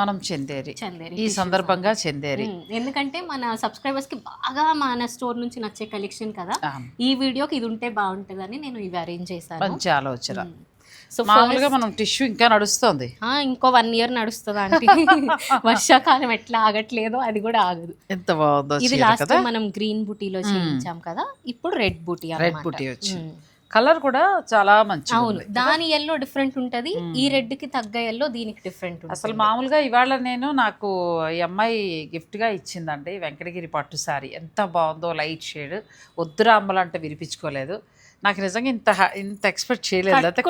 మనం చందేరి. ఈ సందర్భంగా చందేరి. ఎందుకంటే మన సబ్స్క్రైబర్స్కి బాగా మన స్టోర్ నుంచి నచ్చే కలెక్షన్ కదా. ఈ వీడియోకి ఇది ఉంటే బాగుంటుందని నేను ఇవి అరేంజ్ చేశాను. మంచి ఆలోచన. సో మామూలుగా మనం టిష్యూ ఇంకా నడుస్తుంది. ఇంకో వన్ ఇయర్ నడుస్తుంది అంటే వర్షాకాలం ఎట్లా ఆగట్లేదో అది కూడా ఆగదు. ఎంత బాగుందో ఇది లాస్ట్ మనం గ్రీన్ బూటీలో చేయించాం కదా. ఇప్పుడు రెడ్ బూటీ రెడ్ బుట్టి వచ్చింది. కలర్ కూడా చాలా మంచి అవును. దాని ఎల్లో డిఫరెంట్ ఉంటది. ఈ రెడ్కి తగ్గ ఎల్లో దీనికి డిఫరెంట్ అసలు మామూలుగా ఇవాళ నేను నాకు ఈ అమ్మాయి గిఫ్ట్గా ఇచ్చిందండి వెంకటగిరి పట్టు సారీ. ఎంత బాగుందో లైట్ షేడ్ వద్దురా అంటే వినిపించుకోలేదు. నాకు నిజంగా ఇంత ఇంత ఎక్స్పెక్ట్ చేయలేదు. అయితే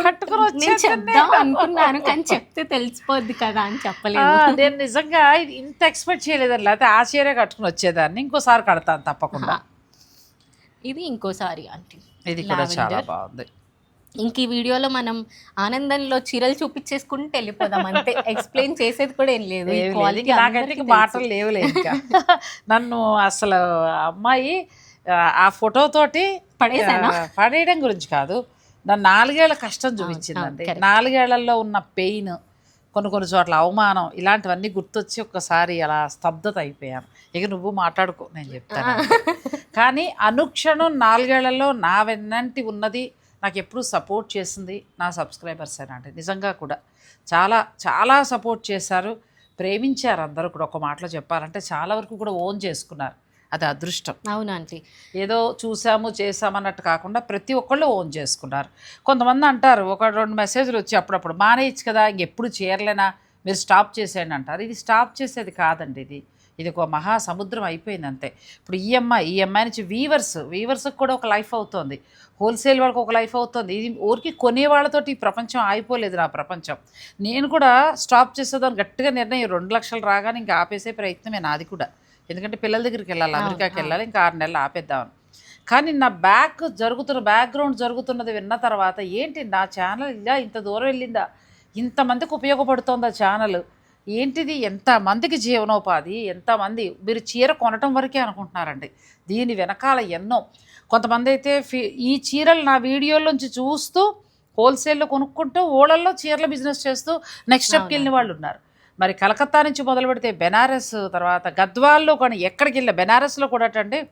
అనుకున్నాను కానీ చెప్తే తెలిసిపోద్ది కదా అని చెప్పలేదు. నేను నిజంగా ఇంత ఎక్స్పెక్ట్ చేయలేదండి లేకపోతే ఆ చీరే కట్టుకుని వచ్చేదాన్ని. ఇంకోసారి కడతాను తప్పకుండా. ఇది ఇంకోసారి ఆంటీ. ఇది కూడా చాలా. బాగుంది. ఇంక ఈ వీడియోలో మనం ఆనందంలో చీరలు చూపించేసుకుంటూ వెళ్ళిపోదాం అంతే. ఎక్స్ప్లెయిన్ చేసేది కూడా ఏం లేదు. ఇంక మాటలు లేవులే ఇంకా. నన్ను అసలు అమ్మాయి ఆ, ఫోటోతోటి పడేసానా? ఆ, పడేయడం గురించి కాదు. నన్ను నాలుగేళ్ళ కష్టం చూపించిందండి. నాలుగేళ్ళలో ఉన్న పెయిన్ కొన్ని కొన్ని చోట్ల అవమానం ఇలాంటివన్నీ గుర్తొచ్చి ఒక్కసారి అలా స్తబ్దత అయిపోయాను. ఇక నువ్వు మాట్లాడుకో నేను చెప్తాను. కానీ అనుక్షణం నాలుగేళ్ళలో నా వెన్నంటి ఉన్నది నాకు ఎప్పుడు సపోర్ట్ చేసింది నా సబ్స్క్రైబర్స్ అండి నిజంగా కూడా చాలా చాలా సపోర్ట్ చేశారు. ప్రేమించారు అందరూ కూడా. ఒక మాటలో చెప్పాలంటే చాలా వరకు కూడా ఓన్ చేసుకున్నారు. అది అదృష్టం. అవును ఆంటీ. ఏదో చూసాము చేసామన్నట్టు కాకుండా ప్రతి ఒక్కళ్ళు ఓన్ చేసుకున్నారు. కొంతమంది అంటారు ఒక రెండు మెసేజ్లు వచ్చి అప్పుడప్పుడు మానేయచ్చు కదా ఇంకెప్పుడు చేయలేనా మీరు స్టాప్ చేసేయండి అంటారు. ఇది స్టాప్ చేసేది కాదండి ఇది. ఇది ఒక మహా సముద్రం అయిపోయింది అంతే ఇప్పుడు ఈ అమ్మాయి ఈ అమ్మాయి నుంచి వీవర్స్ వీవర్స్కి కూడా ఒక లైఫ్ అవుతుంది. హోల్సేల్ వాళ్ళకి ఒక లైఫ్ అవుతుంది. ఇది ఊరికి కొనే వాళ్ళతోటి ఈ ప్రపంచం ఆగిపోలేదు నా ప్రపంచం. నేను కూడా స్టాప్ చేసేదాన్ని గట్టిగా నిర్ణయం రెండు లక్షలు రాగానే ఇంకా ఆపేసే ప్రయత్నమే నాది కూడా. ఎందుకంటే పిల్లల దగ్గరికి వెళ్ళాలి అమెరికాకి వెళ్ళాలి ఇంకా ఆరు నెలలు ఆపేద్దామని. కానీ నా బ్యాక్ జరుగుతున్న బ్యాక్గ్రౌండ్ జరుగుతున్నది విన్న తర్వాత ఏంటి నా ఛానల్ ఇలా ఇంత దూరం వెళ్ళిందా? ఇంతమందికి ఉపయోగపడుతోందా ఛానల్ ఏంటిది? ఎంతమందికి జీవనోపాధి? ఎంతమంది మీరు చీర కొనటం వరకే అనుకుంటున్నారండి. దీని వెనకాల ఎన్నో. కొంతమంది అయితే ఫి- ఈ చీరలు నా వీడియోలోంచి చూస్తూ హోల్సేల్లో కొనుక్కుంటూ ఓళ్ళల్లో చీరల బిజినెస్ చేస్తూ నెక్స్ట్ స్టెప్కి వెళ్ళిన వాళ్ళు ఉన్నారు మరి కలకత్తా నుంచి మొదలు పెడితే బెనారస్ తర్వాత గద్వాల్లో కానీ ఎక్కడికి వెళ్ళిన బెనారస్లో కూడా అంటే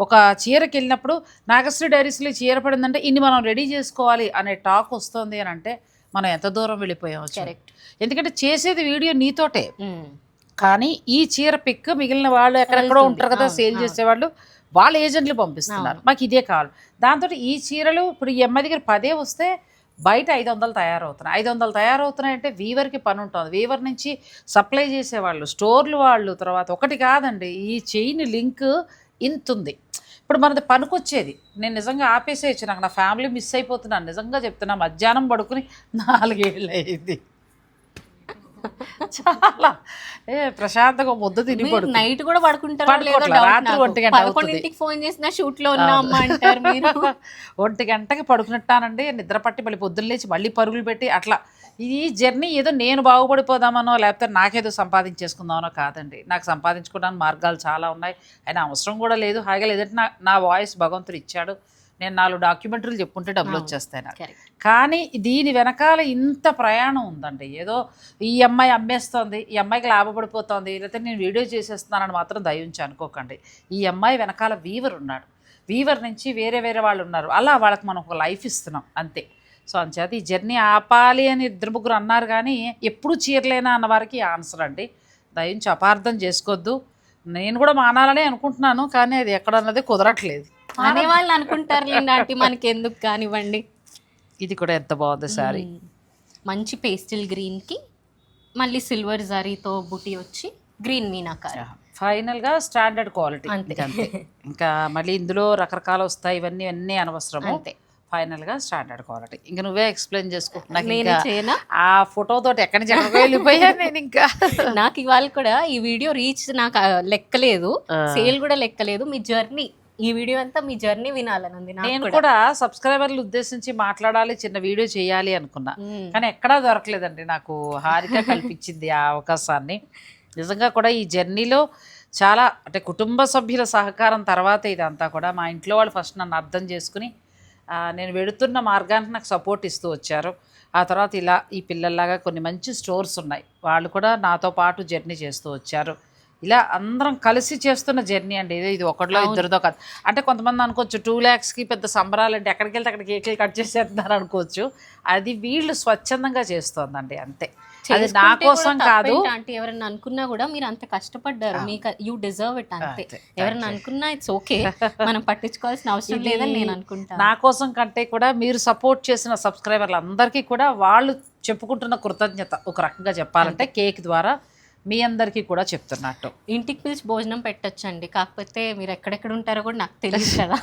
ఒక చీరకి వెళ్ళినప్పుడు నాగశ్రీ డైరీస్లో చీర పడిందంటే ఇన్ని మనం రెడీ చేసుకోవాలి అనే టాక్ వస్తుంది అని అంటే మనం ఎంత దూరం వెళ్ళిపోయాము కరెక్ట్ ఎందుకంటే చేసేది వీడియో నీతోటే. కానీ ఈ చీర పిక్ మిగిలిన వాళ్ళు ఎక్కడెక్కడో. ఉంటారు కదా సేల్. చేసేవాళ్ళు వాళ్ళ ఏజెంట్లు పంపిస్తున్నారు. మాకు ఇదే కావాలి. దాంతో ఈ చీరలు ఇప్పుడు ఈ అమ్మాయి దగ్గర పదే వస్తే బయట ఐదు వందలు తయారవుతున్నాయి. ఐదు వందలు తయారవుతున్నాయంటే వీవర్కి పని ఉంటుంది. వీవర్ నుంచి సప్లై చేసేవాళ్ళు స్టోర్లు వాళ్ళు తర్వాత. ఒకటి కాదండి ఈ చైన్ లింక్ ఇంత ఉంది ఇప్పుడు మనది పనికొచ్చేది. నేను నిజంగా ఆపేసేయచ్చు. నాకు నా ఫ్యామిలీ మిస్ అయిపోతున్నాను. నిజంగా చెప్తున్నా మధ్యాహ్నం పడుకుని నాలుగేళ్ళు అయింది చాలా. ఏ ప్రశాంతంగా ముద్ద తిని నైట్ కూడా పడుకుంటారో? రాత్రి. ఒంటి గంట పదకొండింటికి ఫోన్ చేసిన షూట్లో అంటారు ఒంటి గంటకి పడుకున్నట్టానండి. నిద్ర పట్టి మళ్ళీ పొద్దున్న లేచి మళ్ళీ పరుగులు పెట్టి అట్లా ఈ జర్నీ ఏదో నేను బాగుపడిపోదామనో లేకపోతే నాకేదో సంపాదించేసుకుందామనో కాదండి. నాకు సంపాదించుకోవడానికి మార్గాలు చాలా ఉన్నాయి. అయినా అవసరం కూడా లేదు. హాయిగా లేదంటే నా నా వాయిస్ భగవంతుడు ఇచ్చాడు. నేను నాలుగు డాక్యుమెంటరీలు చెప్పుకుంటే డబ్బులు వచ్చేస్తాయి నాకు. కానీ దీని వెనకాల ఇంత ప్రయాణం ఉందండి. ఏదో ఈ అమ్మాయి అమ్మేస్తోంది ఈ అమ్మాయికి లాభపడిపోతోంది లేకపోతే నేను వీడియో చేసేస్తున్నానని మాత్రం దయించి అనుకోకండి. ఈ అమ్మాయి వెనకాల వీవర్ ఉన్నాడు. వీవర్ నుంచి వేరే వేరే వాళ్ళు ఉన్నారు. అలా వాళ్ళకి మనం ఒక లైఫ్ ఇస్తున్నాం. అంతే. సో అంచేత ఈ జర్నీ ఆపాలి అని ఇద్దరు ముగ్గురు అన్నారు కానీ ఎప్పుడు చీరలేనా అన్న వారికి ఆన్సర్ అండి. దయించి అపార్థం చేసుకోవద్దు నేను కూడా మానాలని అనుకుంటున్నాను కానీ అది ఎక్కడ అన్నది కుదరట్లేదు. అనే వాళ్ళు అనుకుంటారు మనకి ఎందుకు కానివ్వండి. ఇది కూడా ఎంత బాగుంది సారీ. మంచి పేస్టిల్ గ్రీన్కి మళ్ళీ సిల్వర్ జరీతో బుటీ వచ్చి గ్రీన్ మీనాకారి ఫైనల్గా స్టాండర్డ్ క్వాలిటీ. అంతే. ఇంకా మళ్ళీ ఇందులో రకరకాలు వస్తాయి ఇవన్నీ అన్నీ అనవసరము. అంతే. ఫైనల్గా స్టాండర్డ్ క్వాలిటీ ఇంకా నువ్వే ఎక్స్ప్లెయిన్ చేసుకో. నాకు నేను ఇంకా చేయనా? ఆ ఫోటో తోటి ఎక్కడి నుంచి ఎక్కడికో వెళ్ళిపోయాను నేను ఇంకా. నాకు ఇవాళ కూడా ఈ వీడియో రీచ్ నాకు లెక్కలేదు. సేల్ కూడా లెక్కలేదు. మీ జర్నీ ఈ వీడియో అంతా మీ జర్నీ వినాలని ఉంది నేను కూడా. సబ్స్క్రైబర్లు ఉద్దేశించి మాట్లాడాలి చిన్న వీడియో చేయాలి అనుకున్నా. కానీ ఎక్కడా దొరకలేదండి నాకు హారిక కల్పించింది ఆ అవకాశాన్ని. నిజంగా కూడా ఈ జర్నీలో చాలా అంటే కుటుంబ సభ్యుల సహకారం తర్వాత ఇదంతా కూడా. మా ఇంట్లో వాళ్ళు ఫస్ట్ నన్ను అర్థం చేసుకుని నేను వెడుతున్న మార్గానికి నాకు సపోర్ట్ ఇస్తూ వచ్చారు. ఆ తర్వాత ఇలా ఈ పిల్లల్లాగా కొన్ని మంచి స్టోర్స్ ఉన్నాయి. వాళ్ళు కూడా నాతో పాటు జర్నీ చేస్తూ వచ్చారు. ఇలా అందరం కలిసి చేస్తున్న జర్నీ అండి. ఇది ఇది ఒకటిలో ఇద్దరితో కాదు. అంటే కొంతమంది అనుకోవచ్చు టూ ల్యాక్స్కి పెద్ద సంబరాలు అంటే ఎక్కడికి వెళ్తే అక్కడ కేకులు కట్ చేసేస్తున్నారు అనుకోవచ్చు. అది వీళ్ళు స్వచ్ఛందంగా చేస్తోందండి అంతే. అది నా కోసం కాదు. ఆంటీ? ఎవరైనా అనుకున్నా కూడా మీరు అంత కష్టపడ్డారు. మీకు యూ డిజర్వ్ ఇట్ అంతే. ఎవరైనా అనుకున్నా ఇట్స్ ఓకే మనం పట్టించుకోవాల్సిన అవసరం లేదని నేను అనుకుంటాను. నా కోసం కంటే కూడా మీరు సపోర్ట్ చేసిన సబ్స్క్రైబర్లు అందరికీ కూడా వాళ్ళు చెప్పుకుంటున్న కృతజ్ఞత ఒక రకంగా చెప్పాలంటే కేక్ ద్వారా మీ అందరికీ కూడా చెప్తున్నట్టు. ఇంటికి పిలిచి భోజనం పెట్టొచ్చండి. కాకపోతే మీరు ఎక్కడెక్కడ ఉంటారో కూడా నాకు తెలియదు కదా.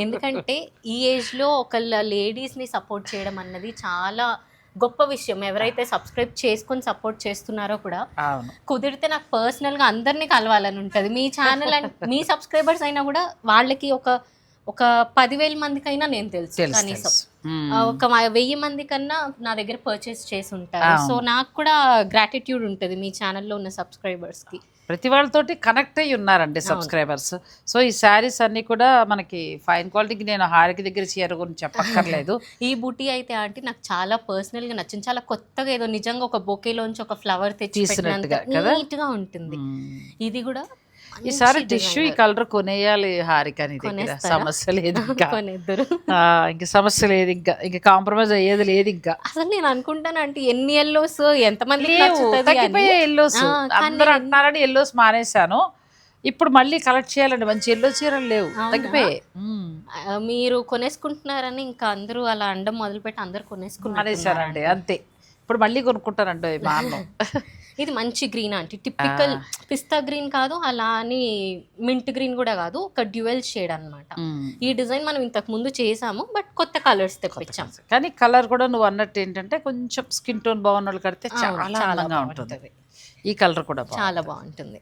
ఎందుకంటే ఈ ఏజ్లో ఒకళ్ళ లేడీస్ని సపోర్ట్ చేయడం అన్నది చాలా గొప్ప విషయం. ఎవరైతే సబ్స్క్రైబ్ చేసుకొని సపోర్ట్ చేస్తున్నారో కూడా కుదిరితే నాకు పర్సనల్గా అందరినీ కలవాలని ఉంటది. మీ ఛానల్ అండ్ మీ సబ్స్క్రైబర్స్ అయినా కూడా వాళ్ళకి ఒక ఒక పదివేల మందికైనా నేను తెలుసు కనీసం. ఒక వెయ్యి మంది కన్నా నా దగ్గర పర్చేస్ చేసి ఉంటారు. సో నాకు కూడా గ్రాటిట్యూడ్ ఉంటుంది మీ ఛానల్లో ఉన్న సబ్స్క్రైబర్స్కి. ప్రతి వాళ్ళతోటి కనెక్ట్ అయ్యి ఉన్నారండి సబ్స్క్రైబర్స్ సో ఈ శారీస్ అన్ని కూడా మనకి ఫైన్ క్వాలిటీకి నేను హారిక దగ్గర చీర గురించి చెప్పక్కర్లేదు. ఈ బుటీ అయితే ఆంటీ నాకు చాలా పర్సనల్గా నచ్చింది. చాలా కొత్తగా ఏదో నిజంగా ఒక బొకేలోంచి ఒక ఫ్లవర్ తెచ్చి? నీట్గా ఉంటుంది. ఇది కూడా ఈసారి టిష్యూ ఈ. కలర్ కొనేయాలి హారిక నీ దగ్గర? సమస్య లేదు ఇంకా. ఇంక సమస్య లేదు ఇంకా. ఇంకా కాంప్రమైజ్ అయ్యేది లేదు ఇంకా. అసలు నేను అనుకుంటాను అంటే ఎన్ని ఎల్లోస్ ఎంతమంది లేవు తగ్గిపోయే ఎల్లోస్ అందరూ అంటున్నారని ఎల్లోస్ మానేశాను. ఇప్పుడు మళ్ళీ కలెక్ట్ చేయాలండి. మంచి ఎల్లో చీరలు లేవు? తగ్గిపోయాయి. మీరు కొనేసుకుంటున్నారని ఇంకా అందరూ అలా అండం మొదలుపెట్టి అందరూ కొనేసుకున్నారు అంతే. ఇప్పుడు మళ్ళీ కొనుక్కుంటానండి మా అన్నం ఇది మంచి గ్రీన్ అంటే టిపికల్ పిస్తా గ్రీన్ కాదు అలా అని మింట్ గ్రీన్ కూడా కాదు ఒక డ్యూయల్ షేడ్ అన్నమాట. మ్మ్. ఈ డిజైన్ మనం ఇంతకు ముందు చేసాము బట్ కొత్త కలర్స్ తెప్పించాం. కానీ కలర్ కూడా నువ్వు అన్నట్టు ఏంటంటే కొంచెం స్కిన్ టోన్ బాగున్న వాళ్ళు కడితే చాలా అందంగా ఉంటుంది. ఈ కలర్ కూడా చాలా బాగుంటుంది.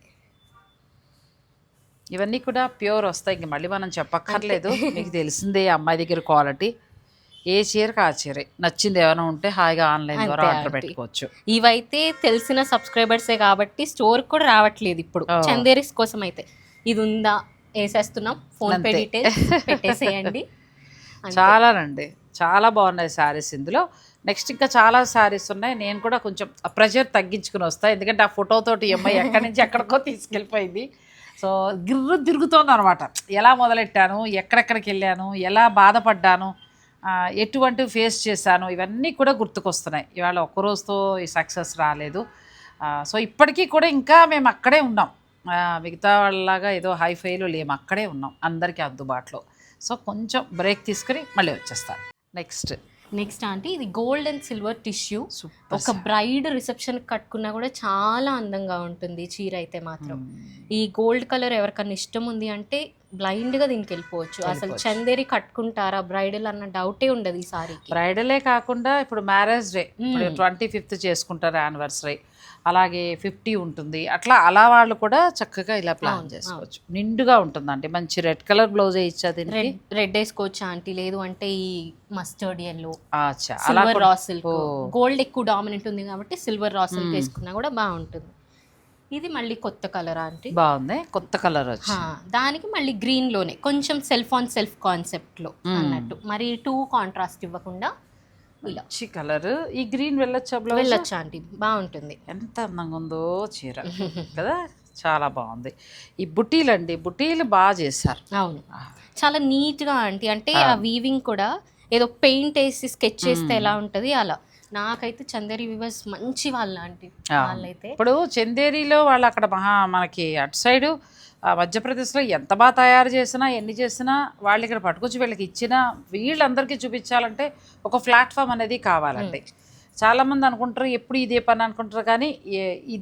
ఇవన్నీ కూడా ప్యూర్ వస్తాయి. ఇంక మళ్ళీ మనం చెప్పక్కర్లేదు. మీకు తెలిసిందే అమ్మాయి దగ్గర క్వాలిటీ ఏ చీరకు ఆ చీరే. నచ్చింది ఏమైనా ఉంటే హాయిగా ఆన్లైన్ ద్వారా ఆర్డర్. పెట్టుకోవచ్చు. ఇవైతే తెలిసిన సబ్స్క్రైబర్సే కాబట్టి స్టోర్ కూడా రావట్లేదు ఇప్పుడు. చందేరిస్ కోసం అయితే ఇది ఉందా వేసేస్తున్నాం. Phone pay. డీటెయిల్స్ పెట్టేసేయండి. అంతే. చాలానండి చాలా బాగున్నాయి శారీస్ ఇందులో. నెక్స్ట్ ఇంకా చాలా శారీస్ ఉన్నాయి. నేను కూడా కొంచెం ప్రెషర్ తగ్గించుకుని వస్తాను ఎందుకంటే ఆ ఫోటోతోటి అమ్మాయి ఎక్కడి నుంచి ఎక్కడికో తీసుకెళ్ళిపోయింది. సో గిర్రు తిరుగుతోంది అనమాట ఎలా మొదలెట్టాను? ఎక్కడెక్కడికి వెళ్ళాను? ఎలా బాధపడ్డాను? ఎటువంటివి ఫేస్ చేశాను. ఇవన్నీ కూడా గుర్తుకొస్తున్నాయి. ఇవాళ ఒక్కరోజుతో ఈ సక్సెస్ రాలేదు. సో ఇప్పటికీ కూడా ఇంకా మేము అక్కడే ఉన్నాం. మిగతా వాళ్ళలాగా ఏదో హై ఫైలో లేము. అక్కడే ఉన్నాం. అందరికీ అందుబాటులో. సో కొంచెం బ్రేక్ తీసుకుని మళ్ళీ వచ్చేస్తాను. నెక్స్ట్ నెక్స్ట్ ఆంటీ ఇది గోల్డ్ అండ్ సిల్వర్ టిష్యూ ఒక బ్రైడ్ రిసెప్షన్ కట్టుకున్నా కూడా చాలా అందంగా ఉంటుంది చీర అయితే మాత్రం. ఈ గోల్డ్ కలర్ ఎవరికన్నా ఇష్టం ఉంది అంటే బ్లైండ్గా దీనికి వెళ్ళిపోవచ్చు. అసలు. చందేరి కట్టుకుంటారా? బ్రైడల్ అన్న డౌటే ఉండదు ఈ సారీకి. బ్రైడలే కాకుండా ఇప్పుడు మ్యారేజ్ డే. ట్వంటీ ఫిఫ్త్ చేసుకుంటారు యానివర్సరీ అలాగే ఫిఫ్టీ ఉంటుంది. అట్లా అలా వాళ్ళు కూడా చక్కగా ఇలా ప్లాన్ చేసుకోవచ్చు. నిండుగా ఉంటుందండి మంచి రెడ్ కలర్ బ్లౌజ్ ఇచ్చా దీనికి? రెడ్ వేసుకోవచ్చు ఆంటీ? లేదు అంటే ఈ మస్టర్డ్ ఎల్లో అలా సిల్వర్ రా సిల్క్. గోల్డ్ ఎక్కువ డామినెంట్ ఉంది కాబట్టి సిల్వర్ రా సిల్క్. వేసుకున్నా కూడా బాగుంటుంది. ఇది మళ్ళీ కొత్త కలర్ ఆంటీ? బాగుంది. కొత్త కలర్ దానికి మళ్ళీ గ్రీన్లోనే కొంచెం సెల్ఫ్ ఆన్ సెల్ఫ్ కాన్సెప్ట్లో మ్మ్. అన్నట్టు. మరి టూ కాంట్రాస్ట్ ఇవ్వకుండా మంచి కలర్. ఈ గ్రీన్ వెళ్ళొచ్చా బ్లౌజ్? వెళ్ళొచ్చు ఆంటీ. బాగుంటుంది. ఎంత అందంగా ఉందో చీర. కదా? చాలా బాగుంది. ఈ బుటీలు అండి బుటీలు బాగా చేశారు. అవును. చాలా నీట్గా ఆంటీ. అంటే ఆ. వీవింగ్ కూడా ఏదో పెయింట్ వేసి స్కెచ్ చేస్తే ఎలా ఉంటది అలా. నాకైతే చందేరి వివర్స్ మంచి వాళ్ళ ఆంటీ. వాళ్ళైతే ఇప్పుడు చందేరిలో వాళ్ళు అక్కడ మహా మనకి అటు సైడు ఆ మధ్యప్రదేశ్లో ఎంత బాగా తయారు చేసినా ఎన్ని చేసినా వాళ్ళు ఇక్కడ పట్టుకొచ్చి వీళ్ళకి ఇచ్చినా వీళ్ళందరికీ చూపించాలంటే ఒక ప్లాట్ఫామ్ అనేది కావాలండి. చాలా మంది అనుకుంటారు ఎప్పుడు ఇదే పని అనుకుంటారు కానీ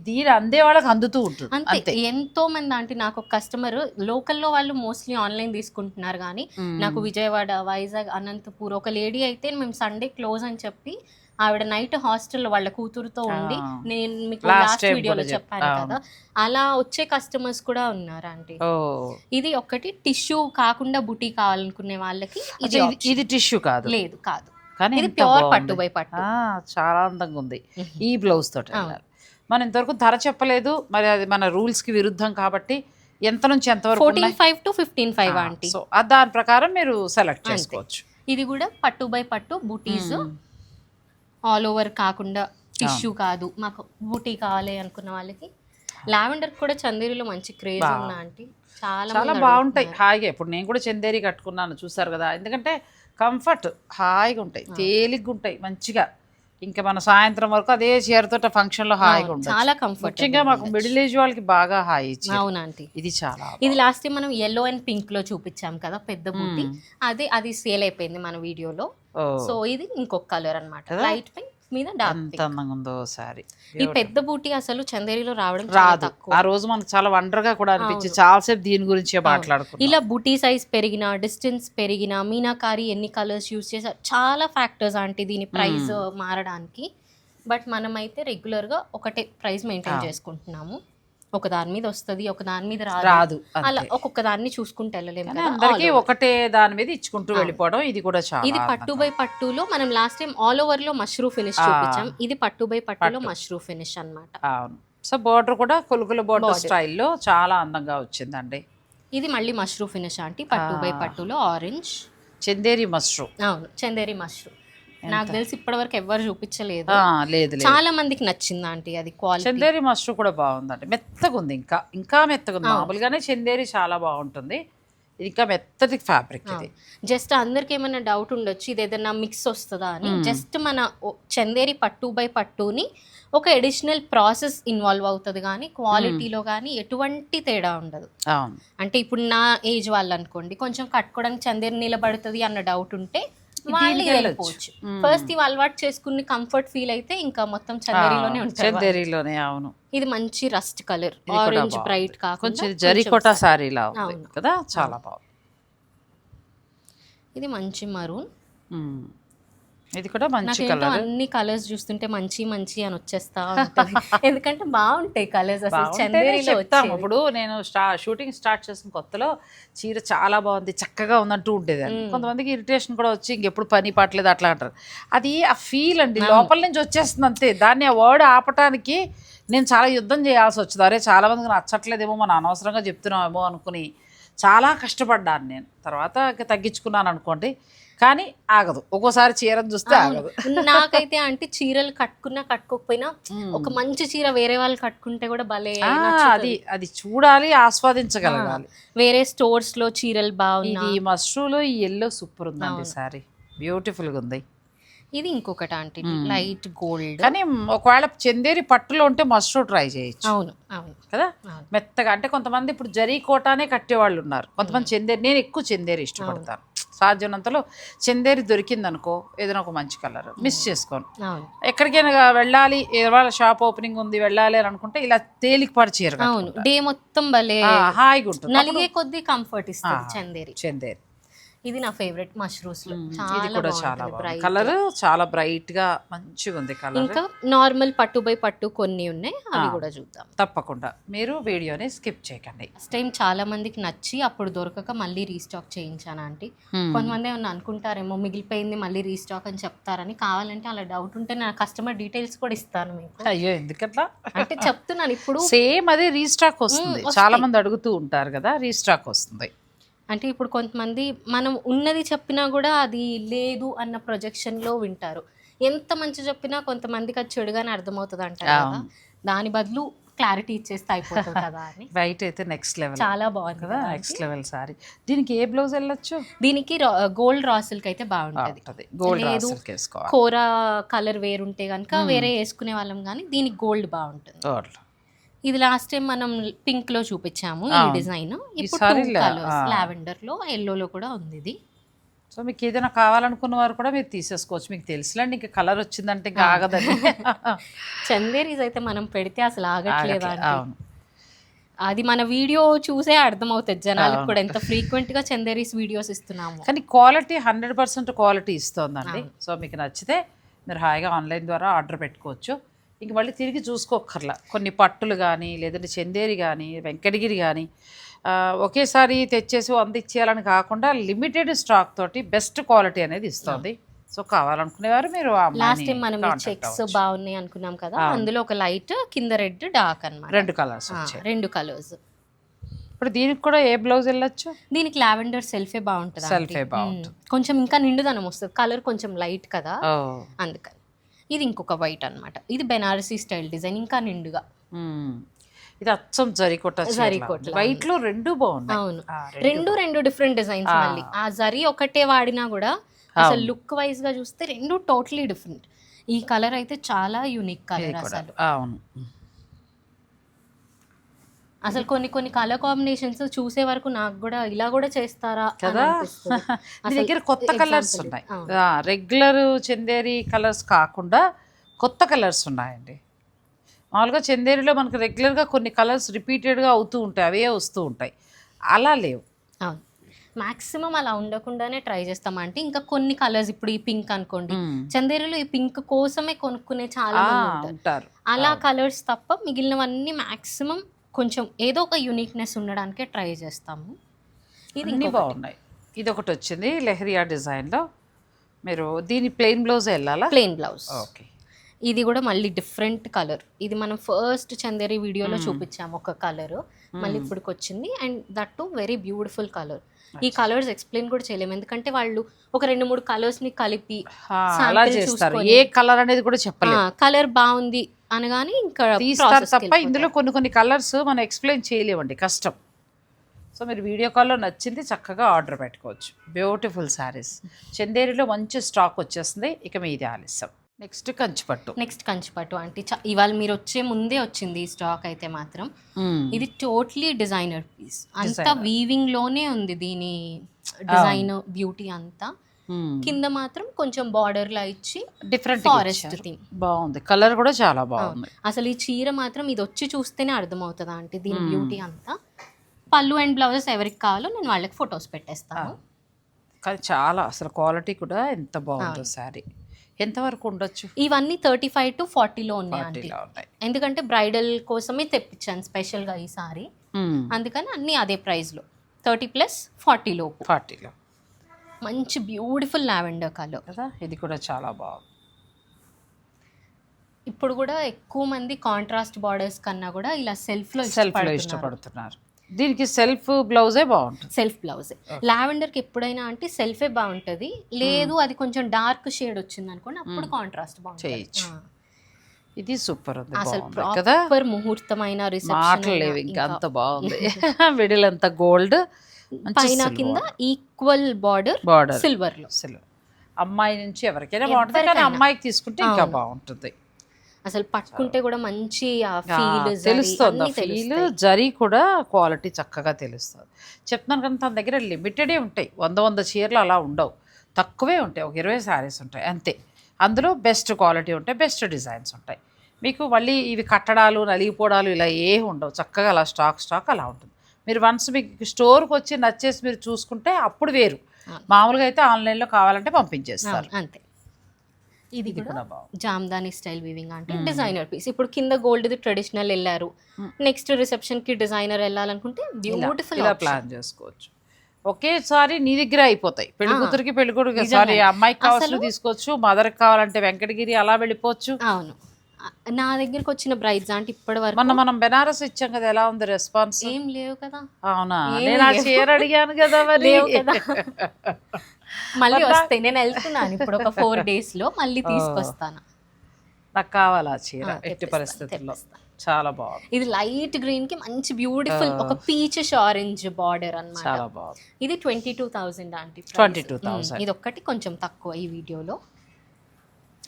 దీని అందే వాళ్ళకి అందుతూ ఉంటుంది అంతే. ఎంతో మంది ఆంటీ నాకు ఒక కస్టమర్ లోకల్లో వాళ్ళు మోస్ట్లీ ఆన్లైన్ తీసుకుంటున్నారు కానీ. నాకు విజయవాడ వైజాగ్ అనంతపూర్ ఒక లేడీ అయితే మేము సండే క్లోజ్ అని చెప్పి ఆవిడ నైట్ హాస్టల్లో వాళ్ళ కూతురుతో ఉండి. నేను మీకు లాస్ట్ వీడియోలో చెప్పాను చెప్పా. కదా. అలా వచ్చే కస్టమర్స్ కూడా ఉన్నారు ఆంటీ. ఓ. ఇది ఒకటి టిష్యూ కాకుండా బుటీ కావాలనుకునే వాళ్ళకి ఇది ఇది- టిష్యూ కాదు. లేదు కాదు. కానీ ఇది ప్యూర్. పట్టు బై పట్టు. చాలా అందంగా ఉంది. ఈ బ్లౌజ్ తోటి. మనం ఇంతవరకు ధర చెప్పలేదు. మరి అది మన రూల్స్కి విరుద్ధం కాబట్టి ఎంత నుంచి ఎంత వరకు fourteen five to fifteen five aunty. So దాని ప్రకారం మీరు సెలెక్ట్ చేసుకోవచ్చు. ఇది కూడా పట్టు బై పట్టు బుటీస్ ఆల్ ఓవర్ కాకుండా టిష్యూ కాదు. మాకు బూటీ కావాలి అనుకున్న వాళ్ళకి లావెండర్ కూడా చందేరిలో మంచి క్రేజ్ ఉన్నా అంటే చాలా చాలా బాగుంటాయి. హాయిగా ఇప్పుడు నేను కూడా చందేరి కట్టుకున్నాను చూసారు కదా? ఎందుకంటే కంఫర్ట్ హాయిగా ఉంటాయి. తేలిగ్గా ఉంటాయి మంచిగా. ఇంకా మన సాయంత్రం వరకు అదే చీరతో ఫంక్షన్లో హాయిగా ఉంటుంది చాలా కంఫర్ట్ ముఖ్యంగా మాకు మిడిల్ ఏజ్ వాళ్ళకి బాగా హాయి ఇచ్చి అవునా ఆంటీ. ఇది చాలా ఇది లాస్ట్ టైం మనం ఎల్లో అండ్ పింక్లో చూపించాం కదా పెద్ద బూటీ. అదే అది సేల్ అయిపోయింది మన వీడియోలో సో ఇది ఇంకొక కలర్ అన్నమాట. లైట్ పింక్ మీద డార్క్ ఎంత అందంగా ఉందో సారీ ఈ పెద్ద బూటీ అసలు చందేరిలో రావడం చాలా రాదు. తక్కువ. ఆ రోజు మనకు చాలా వండర్గా కూడా అనిపించింది చాలాసేపు దీని గురించే మాట్లాడుకున్నాం. ఇలా బూటీ సైజ్ పెరిగిన డిస్టెన్స్ పెరిగిన మీనాకారి ఎన్ని కలర్స్ యూస్ చేశారు చాలా ఫ్యాక్టర్స్ అంటే దీని ప్రైస్ మారడానికి. బట్ మనమైతే రెగ్యులర్గా ఒకటే ప్రైస్ మెయింటైన్ చేసుకుంటున్నాము. ఒక దాని మీద వస్తుంది ఒక దాని మీద రాదు. అలా ఒక్కొక్క దాన్ని చూసుకుంటూ వెళ్ళలేము అందరికీ ఒకటే దాని మీద ఇచ్చుకుంటూ వెళ్ళిపోవడం ఇది కూడా చాలా ఇది పట్టు బై పట్టులో మనం లాస్ట్ టైం ఆల్ ఓవర్లో మష్రూ ఫినిష్ చూపించాం. ఇది పట్టు బై పట్టులో మష్రూ ఫినిష్ అన్నమాట. అవును. సో బోర్డర్ కూడా కొలుకుల బోర్డర్ స్టైల్లో చాలా అందంగా వచ్చిందండి. ఇది మళ్ళీ మష్రూ ఫినిష్ అంటే పట్టు బై పట్టులో ఆరెంజ్ చందేరి మష్రూమ్ అవును చందేరి మష్రూమ్ నాకు తెలిసి ఇప్పటివరకు ఎవ్వరు చూపించలేదు. లేదు చాలా మందికి నచ్చింది ఆంటీ అది క్వాలిటీ చందేరి మష్రూమ్ కూడా బాగుందండి. మెత్తగా ఉంది ఇంకా. ఇంకా మెత్తగా ఉంది. మామూలుగానే చందేరి చాలా బాగుంటుంది. ఇంకా మెత్తటి ఫ్యాబ్రిక్ ఇది. జస్ట్ అందరికి ఏమైనా డౌట్ ఉండొచ్చు ఇది ఏదైనా మిక్స్ వస్తుందా అని. జస్ట్ మన చందేరి పట్టు బై పట్టుని ఒక అడిషనల్ ప్రాసెస్ ఇన్వాల్వ్ అవుతుంది కానీ క్వాలిటీలో కానీ ఎటువంటి తేడా ఉండదు. అంటే ఇప్పుడు నా ఏజ్ వాళ్ళు అనుకోండి కొంచెం కట్టుకోవడానికి చందేరి నిలబడుతుంది అన్న డౌట్ ఉంటే వాళ్ళు వెళ్ళిపోవచ్చు. ఫస్ట్ ఇవి అలవాటు చేసుకుని కంఫర్ట్ ఫీల్ అయితే ఇంకా మొత్తం చందేరిలోనే ఉంటారు. చందేరిలోనే అవును. ఇది మంచి రస్ట్ కలర్ ఆరెంజ్ బ్రైట్ కాకుండా కొంచెం జరీకోటా ఉంది కదా చాలా బాగుంది. ఇది మంచి మరూన్. ఇది కూడా మంచి కలర్ అన్ని కలర్స్ చూస్తుంటే మంచి మంచి అని వచ్చేస్తా ఉంటది. ఎందుకంటే బాగుంటాయి కలర్స్ అసలు. ఇప్పుడు నేను స్టా షూటింగ్ స్టార్ట్ చేసిన కొత్తలో చీర చాలా బాగుంది చక్కగా ఉందంటూ ఉండేది కొంతమందికి ఇరిటేషన్ కూడా వచ్చి ఇంకెప్పుడు పని పట్టలేదు అట్లా అంటారు. అది ఆ ఫీల్ అండి లోపల నుంచి వచ్చేస్తుంది అంతే. దాన్ని ఆ వర్డ్ ఆపటానికి నేను చాలా యుద్ధం చేయాల్సి వచ్చింది. అరే చాలా మందికి నచ్చట్లేదేమో మనం అనవసరంగా చెప్తున్నామేమో అనుకుని చాలా కష్టపడ్డాను నేను. తర్వాత తగ్గించుకున్నాను అనుకోండి కానీ ఆగదు. ఒక్కోసారి చీరను చూస్తే ఆగదు. నాకైతే అంటే చీరలు కట్టుకున్నా కట్టుకోకపోయినా ఒక మంచి చీర వేరే వాళ్ళు కట్టుకుంటే కూడా భలే అది అది చూడాలి ఆస్వాదించగలగాలి. వేరే స్టోర్స్లో చీరలు బాగున్నా. ఇది మష్రూలో ఈ ఎల్లో సూపర్ ఉందండి సారీ. బ్యూటిఫుల్గా ఉంది. ఇది ఇంకొకటి ఆంటీ లైట్ గోల్డ్. కానీ ఒకవేళ చందేరి పట్టులో ఉంటే మష్రూ ట్రై చేయొచ్చు. అవును అవును. కదా. మెత్తగా అంటే కొంతమంది ఇప్పుడు జరీ కోటానే కట్టేవాళ్ళు ఉన్నారు. కొంతమంది చందేరి నేను ఎక్కువ చందేరి ఇష్టపడతాను. సాధ్యమైనంతలో చందేరి దొరికింది అనుకో ఏదైనా ఒక మంచి కలర్. మిస్ చేసుకోను. అవును. ఎక్కడికైనా వెళ్ళాలి ఇవాళ షాప్ ఓపెనింగ్ ఉంది వెళ్ళాలి అని అనుకుంటే ఇలా తేలికపాటి చీర అవును. డే మొత్తం భలే హాయిగా ఉంటుంది నలిగే కొద్దీ కంఫర్ట్ ఇస్తుంది చందేరి. చందేరి. ఇది నా ఫేవరెట్ మష్రూమ్స్ చాలా కూడా చాలా కలర్ చాలా బ్రైట్గా మంచిగా ఉంది కలర్ ఇంకా నార్మల్ పట్టు బై పట్టు కొన్ని ఉన్నాయి అవి కూడా చూద్దాం. తప్పకుండా. మీరు వీడియోని స్కిప్ చేయకండి. ఫస్ట్ టైం చాలా మందికి నచ్చి అప్పుడు దొరకక మళ్ళీ రీస్టాక్ చేయించాను ఆంటీ. కొంతమంది ఏమన్నా అనుకుంటారేమో మిగిలిపోయింది మళ్ళీ రీస్టాక్ అని చెప్తారని. కావాలంటే అలా డౌట్ ఉంటే నా కస్టమర్ డీటెయిల్స్ కూడా ఇస్తాను మీకు. అయ్యో ఎందుకట్లా? అంటే చెప్తున్నాను ఇప్పుడు సేమ్ అదే రీస్టాక్ వస్తుంది. చాలా మంది అడుగుతూ ఉంటారు కదా రీస్టాక్ వస్తుంది. అంటే ఇప్పుడు కొంతమంది మనం ఉన్నది చెప్పినా కూడా అది లేదు అన్న ప్రొజెక్షన్లో వింటారు. ఎంత మంచి చెప్పినా కొంతమందికి అది చెడుగానే అర్థమవుతుంది అంటారు కదా దాని బదులు క్లారిటీ ఇచ్చేస్తే అయిపోతుంది కదా అని. వైట్ అయితే నెక్స్ట్ లెవెల్ చాలా బాగుంది కదా? నెక్స్ట్ లెవెల్ సారీ దీనికి ఏ బ్లౌజ్ వెళ్ళొచ్చు? దీనికి గోల్డ్ రాసులకి అయితే బాగుంటది. గోల్డ్ లేదు. కూర కలర్ వేరుంటే కనుక వేరే వేసుకునే వాళ్ళం కానీ దీనికి గోల్డ్ బాగుంటుంది. ఇది లాస్ట్ టైం మనం పింక్లో చూపించాము ఈ డిజైన్ ఇప్పుడు. లావెండర్లో ఎల్లో లో కూడా ఉంది ఇది. సో మీకు ఏదైనా కావాలనుకున్న వారు కూడా మీరు తీసేసుకోవచ్చు. మీకు తెలుసులేండి ఇంకా కలర్ వచ్చిందంటే ఇంకా ఆగదండి. చందేరీస్ అయితే మనం పెడితే అసలు ఆగట్లేదా. అవును. అది మన వీడియో చూసే అర్థమవుతుంది జనాలకు కూడా ఎంత ఫ్రీక్వెంట్గా చందేరీస్ వీడియోస్ ఇస్తున్నాము. కానీ క్వాలిటీ హండ్రెడ్ పర్సెంట్ క్వాలిటీ ఇస్తుందండి. సో మీకు నచ్చితే మీరు హాయిగా ఆన్లైన్ ద్వారా ఆర్డర్ పెట్టుకోవచ్చు. ఇంక మళ్ళీ తిరిగి చూసుకోక్కర్లా. కొన్ని పట్టులు కానీ లేదంటే చందేరి కానీ వెంకటగిరి కానీ ఒకేసారి తెచ్చేసి వంద ఇచ్చేయాలని కాకుండా లిమిటెడ్ స్టాక్ తోటి బెస్ట్ క్వాలిటీ అనేది ఇస్తుంది. సో కావాలనుకునేవారు మీరు లాస్ట్ టైం మనం చెక్స్. బాగున్నాయి అనుకున్నాం కదా అందులో ఒక లైట్ కింద రెడ్ డార్క్ అన్నమాట. రెండు కలర్స్ రెండు కలర్స్ ఇప్పుడు దీనికి కూడా ఏ బ్లౌజ్ వెళ్ళొచ్చు? దీనికి లావెండర్ సెల్ఫే బాగుంటుంది సెల్ఫే బాగుంటుంది. కొంచెం ఇంకా నిండుదనం వస్తుంది. కలర్ కొంచెం లైట్ కదా. అందుకని. ఇది ఇంకొక వైట్ అన్నమాట. ఇది బెనారసీ స్టైల్ డిజైన్ ఇంకా నిండుగా. ఇది అచ్చం జరీకోట లాగా వైట్లో రెండు బాగున్నాయి. అవును. రెండు రెండు డిఫరెంట్ డిజైన్స్. మళ్ళీ. ఆ జరీ ఒకటే వాడినా కూడా అసలు లుక్ వైజ్గా చూస్తే రెండు టోటలీ డిఫరెంట్. ఈ కలర్ అయితే చాలా యూనిక్ కలర్. అసలు. అవును. అసలు కొన్ని కొన్ని కలర్ కాంబినేషన్స్ చూసే వరకు నాకు కూడా ఇలా కూడా చేస్తారా కదా. మీ దగ్గర కొత్త కలర్స్ ఉన్నాయి. రెగ్యులర్ చందేరి కలర్స్ కాకుండా కొత్త కలర్స్ ఉన్నాయండి. మామూలుగా చందేరిలో మనకు రెగ్యులర్గా కొన్ని కలర్స్ రిపీటెడ్గా అవుతూ ఉంటాయి అవే వస్తూ ఉంటాయి. అలా లేవు. అవును. మాక్సిమం అలా ఉండకుండానే ట్రై చేస్తాం. అంటే ఇంకా కొన్ని కలర్స్ ఇప్పుడు ఈ పింక్ అనుకోండి. చందేరిలో ఈ పింక్ కోసమే కొనుక్కునే చాలా మంది ఉంటారు. అలా కలర్స్ తప్ప మిగిలినవన్నీ మాక్సిమం కొంచెం ఏదో ఒక యూనిక్నెస్ ఉండడానికే ట్రై చేస్తాము. ఇది అన్నీ బాగున్నాయి. ఇది ఒకటి వచ్చింది లెహరియా డిజైన్లో మీరు దీని ప్లెయిన్ బ్లౌజ్ వెళ్ళాలా? Plain blouse okay. ఇది కూడా మళ్ళీ డిఫరెంట్ కలర్ ఇది మనం ఫస్ట్ చందేరి వీడియోలో చూపించాము ఒక కలర్ మళ్ళీ ఇప్పటికి వచ్చింది. And that to very beautiful colour ఈ కలర్స్ ఎక్స్ప్లెయిన్ కూడా చేయలేము. ఎందుకంటే వాళ్ళు ఒక రెండు మూడు కలర్స్ని కలిపి అలా చేస్తారు. ఏ కలర్ అనేది కూడా చెప్పలేదు కలర్ బాగుంది. అనగానే ఇంకా తీస్తారు తప్ప. ఇందులో కొన్ని కొన్ని కలర్స్ మనం ఎక్స్ప్లెయిన్ చేయలేమండి కష్టం. సో మీరు వీడియో కాల్లో నచ్చింది చక్కగా ఆర్డర్ పెట్టుకోవచ్చు. బ్యూటిఫుల్ శారీస్ చందేరిలో మంచి స్టాక్ వచ్చేస్తుంది. ఇక మీది ఆలస్యం. నెక్స్ట్ కంచిపట్టు. నెక్స్ట్ కంచిపట్టు అంటే ఇవాళ మీరు వచ్చే ముందే వచ్చింది ఈ స్టాక్ అయితే మాత్రం. ఇది టోటలీ డిజైనర్ పీస్ అంతా వీవింగ్లోనే ఉంది దీని డిజైన్ బ్యూటీ అంతా. కింద మాత్రం కొంచెం బార్డర్ లా ఇచ్చి డిఫరెంట్ ఫారెస్ట్ థీమ్ బాగుంది. కలర్ కూడా చాలా బాగుంది. అసలు ఈ చీర మాత్రం ఇది వచ్చి చూస్తేనే అర్థమవుతుందా అంటే దీని బ్యూటీ అంతా? పళ్ళు అండ్ బ్లౌజెస్ ఎవరికి కావాలో నేను వాళ్ళకి ఫొటోస్ పెట్టేస్తాను. కానీ చాలా అసలు క్వాలిటీ కూడా ఎంత బాగుందో శారీ. ఎంతవరకు ఉండొచ్చు? ఇవన్నీ థర్టీ ఫైవ్ టు ఫార్టీలో ఉన్నాయి ఎందుకంటే బ్రైడల్ కోసమే తెప్పించాను స్పెషల్గా ఈ సారీ అందుకని అన్నీ అదే ప్రైస్లో థర్టీ ప్లస్ ఫార్టీ లోపు. ఫార్టీలో మంచి బ్యూటిఫుల్ లావెండర్ కలర్. కదా? ఇది కూడా చాలా బాగుంది. ఇప్పుడు కూడా ఎక్కువ మంది కాంట్రాస్ట్ బార్డర్స్ కన్నా కూడా ఇలా సెల్ఫ్లో సెల్ఫ్లో ఇష్టపడుతున్నారు. దీనికి సెల్ఫ్ బ్లౌజే బాగుంటుంది. సెల్ఫ్ బ్లౌజ్ లావెండర్కి ఎప్పుడైనా అంటే సెల్ఫే బాగుంటుంది. లేదు అది కొంచెం డార్క్ షేడ్ వచ్చింది అనుకోండి అప్పుడు కాంట్రాస్ట్ బాగుంటుంది. చేయొచ్చు. ఇది సూపర్ ఉంది అసలు కదా? ముహూర్తమైన రిసెప్షన్ మాటలు లేవు ఇంకా అంత బాగుంది. మిడిల్ అంతా గోల్డ్ పైన కింద ఈక్వల్ బార్డర్ బార్డర్ సిల్వర్లో అసలు అమ్మాయి నుంచి ఎవరికైనా బాగుంటుంది కానీ అమ్మాయికి తీసుకుంటే ఇంకా బాగుంటుంది. అసలు పట్టుకుంటే కూడా మంచి తెలుస్తుంది. ఫీల్ జరీ కూడా క్వాలిటీ చక్కగా తెలుస్తుంది. చెప్తున్నాను కానీ తన దగ్గర లిమిటెడే ఉంటాయి. వంద వంద చీరలు అలా ఉండవు. తక్కువే ఉంటాయి. ఒక ఇరవై శారీస్ ఉంటాయి. అంతే. అందులో బెస్ట్ క్వాలిటీ ఉంటాయి. బెస్ట్ డిజైన్స్ ఉంటాయి. మీకు మళ్ళీ ఇవి కట్టడాలు నలిగిపోవడాలు ఇలా ఏ ఉండవు. చక్కగా అలా స్టాక్ స్టాక్ అలా ఉంటుంది. మీరు వన్స్ మీకు స్టోర్కి వచ్చి నచ్చేసి మీరు చూసుకుంటే అప్పుడు వేరు. మామూలుగా అయితే ఆన్లైన్లో కావాలంటే పంపించేస్తారు. అంతే. ఇది కూడా జామ్దాని స్టైల్ వీవింగ్ అంటే డిజైనర్ పీస్. ఇప్పుడు కింద గోల్డ్ ది ట్రెడిషనల్ వెళ్ళారు. నెక్స్ట్ రిసెప్షన్కి డిజైనర్ వెళ్ళాలనుకుంటే బ్యూటిఫుల్ ఇలా ప్లాన్ చేసుకోవచ్చు. ఒకేసారి నీ దగ్గర అయిపోతాయి. పెళ్ళి కూతురికి పెళ్ళి కొడుకు సారీ అమ్మాయికి కావాల్సిన తీసుకోవచ్చు మదర్కి కావాలంటే వెంకటగిరి అలా వెళ్ళిపోవచ్చు. అవును. నా దగ్గరకు వచ్చిన బ్రైడ్స్ అంటే ఇప్పటి వరకు మొన్న మనం బెనారస్ ఇచ్చాం కదా ఎలా ఉంది రెస్పాన్స్ ఏం లేవు కదా. అవునా? నేను ఆ. చీర అడిగాను కదా మరి. లేవు కదా. మళ్ళీ వస్తాయి నేను వెళ్తున్నాను ఇప్పుడు ఒక ఫోర్ డేస్లో మళ్ళీ తీసుకొస్తాను. నాకు కావాలి ఆ చీర? ఎట్టి పరిస్థితుల్లో. చాలా బాగుంది. ఇది లైట్ గ్రీన్కి మంచి బ్యూటిఫుల్ ఒక పీచెస్ ఆరెంజ్ బార్డర్ అన్నమాట. చాలా బాగుంది. ఇది ట్వంటీ టూ థౌసండ్ అంటే 22,000. ఇది ఒక్కటి కొంచెం తక్కువ ఈ వీడియోలో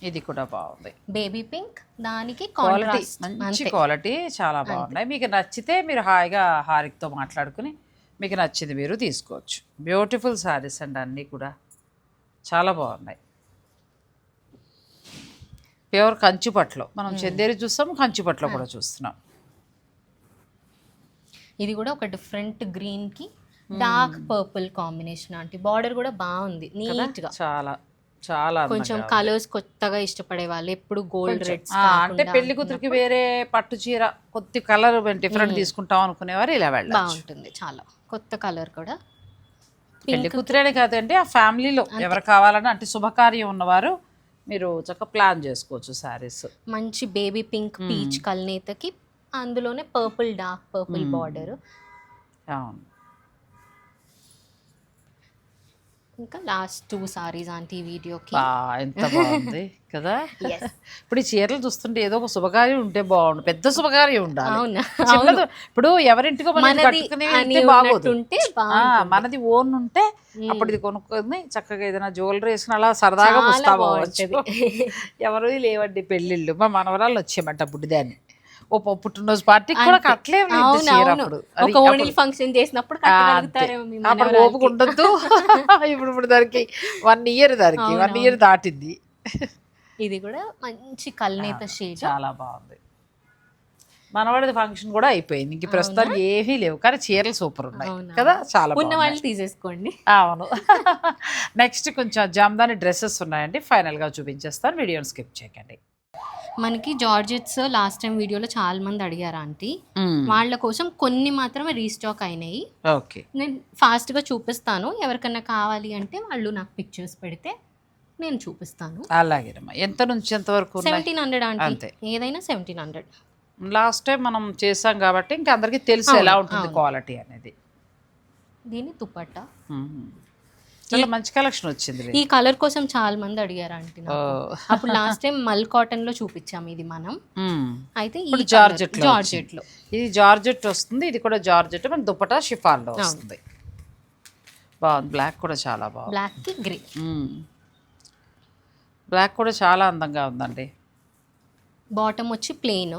ఇది కూడా బాగుంది. బేబీ పింక్ దానికి క్వాలిటీ మంచి క్వాలిటీ చాలా బాగున్నాయి. మీకు నచ్చితే మీరు హాయిగా హారిక్తో మాట్లాడుకుని మీకు నచ్చింది మీరు తీసుకోవచ్చు. బ్యూటిఫుల్ శారీస్ అండి అన్నీ కూడా. చాలా బాగున్నాయి. ప్యూర్ కంచిపట్లో. మనం చందేరి చూస్తాం కంచిపట్లో కూడా చూస్తున్నాం. ఇది కూడా ఒక డిఫరెంట్ గ్రీన్కి డార్క్ పర్పుల్ కాంబినేషన్ అంటే బార్డర్ కూడా బాగుంది నీట్గా చాలా. చాలా కొంచెం. కలర్స్ కొత్తగా ఇష్టపడే వాళ్ళు ఎప్పుడు గోల్డ్ రెడ్స్ ఆ, అంటే పెళ్ళి కూతురికి వేరే పట్టు చీర కొద్ది కలర్ డిఫరెంట్ తీసుకుంటాం అనుకునేవారు ఇలా వెళ్ళాలి బాగుంటుంది చాలా. కొత్త కలర్ కూడా. పెళ్ళి కూతురేనే కాదండి ఆ ఫ్యామిలీలో ఎవరు కావాలన్నా అంటే శుభకార్యం ఉన్నవారు మీరు చక్కగా ప్లాన్ చేసుకోవచ్చు శారీస్ మంచి బేబీ పింక్ పీచ్ కల్నేతకి అందులోనే పర్పుల్ డార్క్ పర్పుల్ బార్డర్ అవును. ఇంకా లాస్ట్ టూ సారీస్ ఆంటీ వీడియోకి ఎంత బాగుంది కదా? ఇప్పుడు ఈ చీరలు చూస్తుంటే ఏదో ఒక శుభకార్యం ఉంటే బాగుండు పెద్ద శుభకార్యం ఉండాలి. అవునా? ఇప్పుడు ఎవరింటికో మనం మనది ఓన్ ఉంటే అప్పుడు ఇది కొనుక్కొని చక్కగా ఏదైనా జ్యువెలరీ వేసుకుని అలా సరదాగా బాగుంటది. ఎవరు లేవండి పెళ్ళిళ్ళు. మా మనవరాళ్ళు వచ్చేయమంట అప్పుడు దాన్ని ఓ పుట్టినరోజు పార్టీకి కూడా కట్టలేము ఒక ఓణిల్ ఫంక్షన్ చేసినప్పుడు అప్పుడు. ఓపిక ఉండద్దు. ఇప్పుడు ఇప్పుడు దానికి వన్ ఇయర్ దానికి వన్ ఇయర్ దాటింది. ఇది కూడా మంచి కల్నేత షేడ్ చాలా బాగుంది. మనవాడిది ఫంక్షన్ కూడా అయిపోయింది. ఇంక ప్రస్తుతానికి ఏమీ లేవు. కానీ చీరలు సూపర్ ఉన్నాయి? కదా? చాలా ఉన్న. వాళ్ళు తీసేసుకోండి. అవును. నెక్స్ట్ కొంచెం జామ్దాని డ్రెస్సెస్ ఉన్నాయండి. Final గా చూపించేస్తాను. వీడియోని స్కిప్ చేయకండి. మనకి జార్జెట్స్ లాస్ట్ టైం వీడియోలో చాలా మంది అడిగారు ఆంటీ. వాళ్ళ కోసం కొన్ని మాత్రమే రీస్టాక్ అయినాయి. ఓకే. నేను ఫాస్ట్గా చూపిస్తాను. ఎవరికన్నా కావాలి అంటే వాళ్ళు నాకు పిక్చర్స్ పెడితే నేను చూపిస్తాను. అలాగేనమ్మా. ఎంత నుంచి ఎంత వరకు సెవెంటీన్ హండ్రెడ్ అంతే. ఏదైనా సెవెంటీన్ హండ్రెడ్ లాస్ట్ టైం మనం చేసాం కాబట్టి ఇంకా అందరికీ తెలుసు ఎలా ఉంటుంది. క్వాలిటీ అనేది. దీని దుపట్టా. మ్మ్. చాలా మంచి కలెక్షన్ వచ్చింది ఈ కలర్ కోసం చాలా మంది అడిగారు ఓ. అప్పుడు లాస్ట్ టైం మల్ కాటన్లో చూపించాము ఇది మనం. అయితే ఈ జార్జెట్ జార్జెట్లో ఇది జార్జెట్ వస్తుంది ఇది కూడా జార్జెట్ మన దుపటా షిఫాన్లో వస్తుంది. బాగుంది. బ్లాక్ కూడా చాలా బాగుంది. బ్లాక్కి గ్రే బ్లాక్ కూడా చాలా అందంగా ఉందండి. బాటమ్ వచ్చి ప్లెయిన్.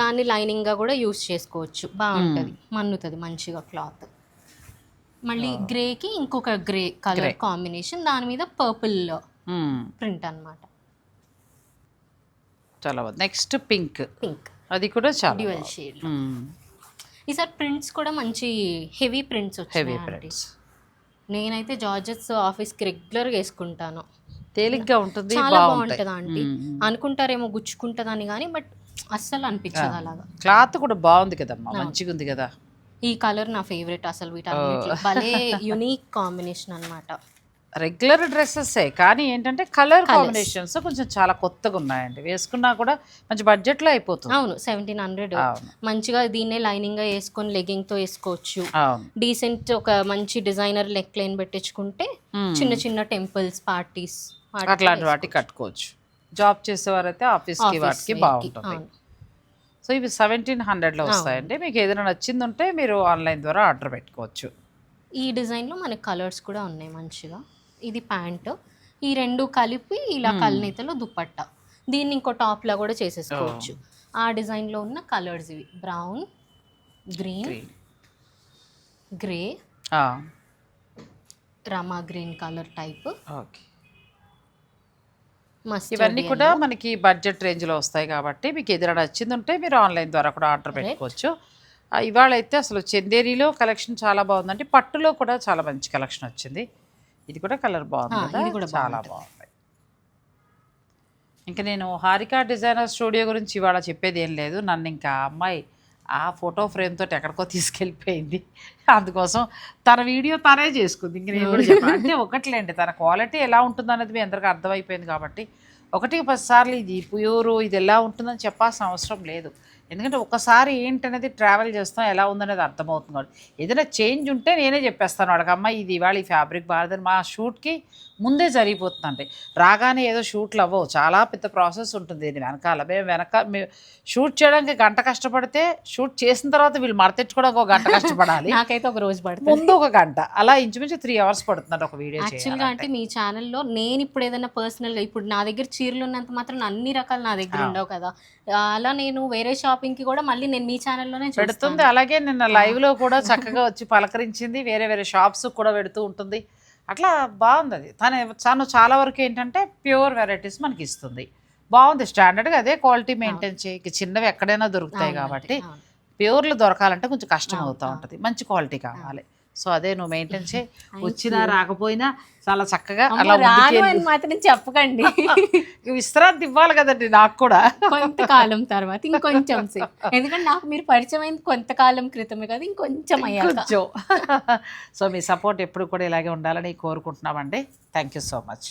దాన్ని లైనింగ్గా కూడా యూస్ చేసుకోవచ్చు. బాగుంటది. మన్నుతుంది మంచిగా క్లాత్. మళ్ళీ గ్రే కి ఇంకొక గ్రే కలర్ కాంబినేషన్. దాని మీద పర్పుల్. ప్రింట్ అన్నమాట. చాలా నెక్స్ట్ పింక్ పింక్ అది కూడా చాలా డ్యూయల్ షేడ్ మ్మ్. ఈసారి ప్రింట్స్ కూడా మంచి హెవీ ప్రింట్స్ హెవీ ప్రింట్స్ నేనైతే జార్జెట్స్ ఆఫీస్కి రెగ్యులర్గా వేసుకుంటాను. తేలిగ్గా ఉంటుంది చాలా బాగుంటుంది ఆంటీ అనుకుంటారేమో గుచ్చుకుంటుందని కానీ బట్ అస్సలు అనిపించదు అలాగా. క్లాత్ కూడా బాగుంది కదమ్మా. మంచిగా ఉంది కదా. ఈ కలర్ నా ఫేవరెట్ అసలు భలే యునిక్ కాంబినేషన్ అన్నమాట. రెగ్యులర్ డ్రెస్సెస్ కానీ ఏంటంటే కలర్ కాంబినేషన్స్ కొంచెం చాలా కొత్తగా ఉన్నాయండి వేసుకున్నా కూడా మంచి బడ్జెట్లో అయిపోతుంది. అవును సెవెంటీన్ హండ్రెడ్ మంచిగా దీన్నే లైనింగ్గా వేసుకొని లెగ్గింగ్తో వేసుకోవచ్చు. డీసెంట్ ఒక మంచి డిజైనర్ లెక్ లైన్ పెట్టించుకుంటే మ్మ్. చిన్న చిన్న టెంపుల్స్ పార్టీస్ అట్లాంటి వాటికి కట్టుకోవచ్చు. జాబ్ చేసేవారైతే ఆఫీస్కి వాటికి బాగుంటుంది. సో ఇవి సెవెంటీన్ హండ్రెడ్లో వస్తాయండి. మీకు ఏదైనా నచ్చింది ఉంటే మీరు ఆన్లైన్ ద్వారా ఆర్డర్ పెట్టుకోవచ్చు. ఈ డిజైన్లో మనకి కలర్స్ కూడా ఉన్నాయి మంచిగా. ఇది ప్యాంట్. ఈ రెండు కలిపి ఇలా కల్నేతలో దుపట్టా దీన్ని ఇంకో టాప్లా కూడా చేసేసుకోవచ్చు. ఆ డిజైన్లో ఉన్న కలర్స్ ఇవి. Brown green grey Rama green colour type. Okay. ఇవన్నీ కూడా మనకి బడ్జెట్ రేంజ్లో వస్తాయి కాబట్టి మీకు ఏదైనా నచ్చింది ఉంటే మీరు ఆన్లైన్ ద్వారా కూడా ఆర్డర్ పెట్టుకోవచ్చు. ఇవాళ అయితే అసలు చందేరిలో కలెక్షన్ చాలా బాగుందండి. పట్టులో కూడా చాలా మంచి కలెక్షన్ వచ్చింది. ఇది కూడా కలర్ బాగుంది కూడా చాలా బాగుంది. ఇంకా నేను హారికా డిజైనర్ స్టూడియో గురించి ఇవాళ చెప్పేది ఏం లేదు. నన్ను ఇంకా అమ్మాయి ఆ ఫోటో ఫ్రేమ్ తోటి ఎక్కడికో తీసుకెళ్ళిపోయింది. అందుకోసం తన వీడియో తనే చేసుకుంది. ఇంక నేను కూడా చెప్పాను. అంటే ఒకట్లేండి. తన క్వాలిటీ ఎలా ఉంటుంది అనేది మీ అందరికీ అర్థమైపోయింది కాబట్టి ఒకటి పది సార్లు ఇది ప్యూరు ఇది ఎలా ఉంటుందని చెప్పాల్సిన అవసరం లేదు. ఎందుకంటే ఒకసారి ఏంటనేది ట్రావెల్ చేస్తాం ఎలా ఉందనేది అర్థమవుతుంది ఏదైనా చేంజ్ ఉంటే నేనే చెప్పేస్తాను వాడికి అమ్మ ఇది ఇవాళ ఈ ఫ్యాబ్రిక్ బాగాలేదని మా షూట్కి ముందే జరిగిపోతుందండి రాగానే ఏదో షూట్లు అవ్వవు. చాలా పెద్ద ప్రాసెస్ ఉంటుంది దీని వెనకాల. మేము వెనక షూట్ చేయడానికి గంట కష్టపడితే షూట్ చేసిన తర్వాత వీళ్ళు మడతెచ్చుకోవడానికి ఒక గంట కష్టపడాలి. నాకైతే ఒక రోజు పడుతుంది. ముందు ఒక గంట. అలా ఇంచుమించు త్రీ అవర్స్ పడుతుంది ఒక వీడియో యాక్చువల్గా అంటే మీ ఛానల్లో నేను ఇప్పుడు ఏదైనా పర్సనల్గా ఇప్పుడు నా దగ్గర చీరలు ఉన్నంత మాత్రం అన్ని రకాలు నా దగ్గర ఉండవు కదా. అలా నేను వేరే షాపింగ్కి కూడా మళ్ళీ నేను మీ ఛానల్లోనే పెడుతుంది. అలాగే నిన్న లైవ్లో కూడా చక్కగా వచ్చి పలకరించింది వేరే వేరే షాప్స్ కూడా పెడుతూ ఉంటుంది. అట్లా బాగుంది అది. తను తను చాలా వరకు ఏంటంటే ప్యూర్ వెరైటీస్ మనకి ఇస్తుంది. బాగుంది. స్టాండర్డ్గా అదే క్వాలిటీ మెయింటైన్ చేయి ఇక చిన్నవి ఎక్కడైనా దొరుకుతాయి కాబట్టి. ప్యూర్లు దొరకాలంటే కొంచెం కష్టం అవుతూ ఉంటుంది. మంచి క్వాలిటీ కావాలి. సో అదే నువ్వు మెయింటైన్ చేయి. వచ్చినా రాకపోయినా చాలా చక్కగా అలా మాత్రం చెప్పకండి. విశ్రాంతి ఇవ్వాలి కదండి నాకు కూడా. కొంతకాలం తర్వాత ఇంకొంచెం సేపు. ఎందుకంటే నాకు మీరు పరిచయం అయింది కొంతకాలం క్రితమే కదా ఇంకొంచెం అయ్యాక. కొంచెం సో మీ సపోర్ట్ ఎప్పుడు కూడా ఇలాగే ఉండాలని కోరుకుంటున్నామండి. Thank you so much